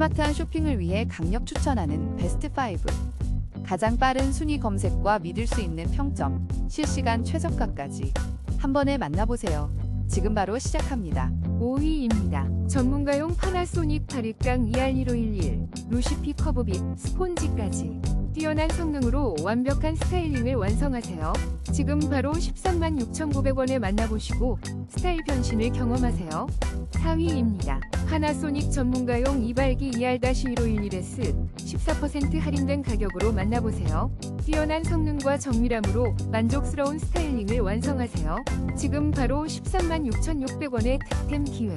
스마트한 쇼핑을 위해 강력 추천하는 베스트 5. 가장 빠른 순위 검색과 믿을 수 있는 평점, 실시간 최저가까지 한 번에 만나보세요. 지금 바로 시작합니다. 5위입니다. 전문가용 파나소닉 바리깡 ER1511 루시피 커브 빗 스폰지까지 뛰어난 성능으로 완벽한 스타일링을 완성하세요. 지금 바로 13만 6,900원에 만나보시고 스타일 변신을 경험하세요. 4위입니다. 파나소닉 전문가용 이발기 ER-1511S 14% 할인된 가격으로 만나보세요. 뛰어난 성능과 정밀함으로 만족스러운 스타일링을 완성하세요. 지금 바로 13만 6,600원의 득템 기회.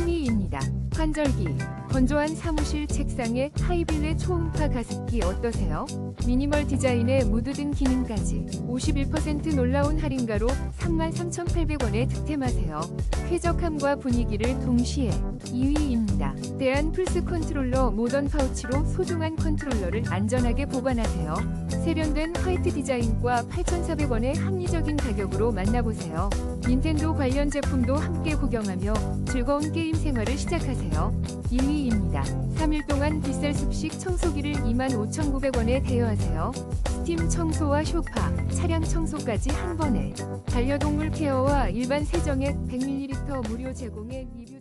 3위입니다. 환절기. 건조한 사무실 책상에 하이빌레 초음파 가습기 어떠세요? 미니멀 디자인에 무드 등 기능까지 51% 놀라운 할인가로 33,800원에 득템하세요. 쾌적함과 분위기를 동시에 2위입니다. 대한 플스 컨트롤러 모던 파우치로 소중한 컨트롤러를 안전하게 보관하세요. 세련된 화이트 디자인과 8,400원의 합리적인 가격으로 만나보세요. 닌텐도 관련 제품도 함께 구경하며 즐거운 게임 생활을 시작하세요. 2위입니다. 3일 동안 비쌀 습식 청소기를 25,900원에 대여하세요. 스팀 청소와 쇼파, 차량 청소까지 한 번에 반려동물 케어와 일반 세정액 100ml 무료 제공에 200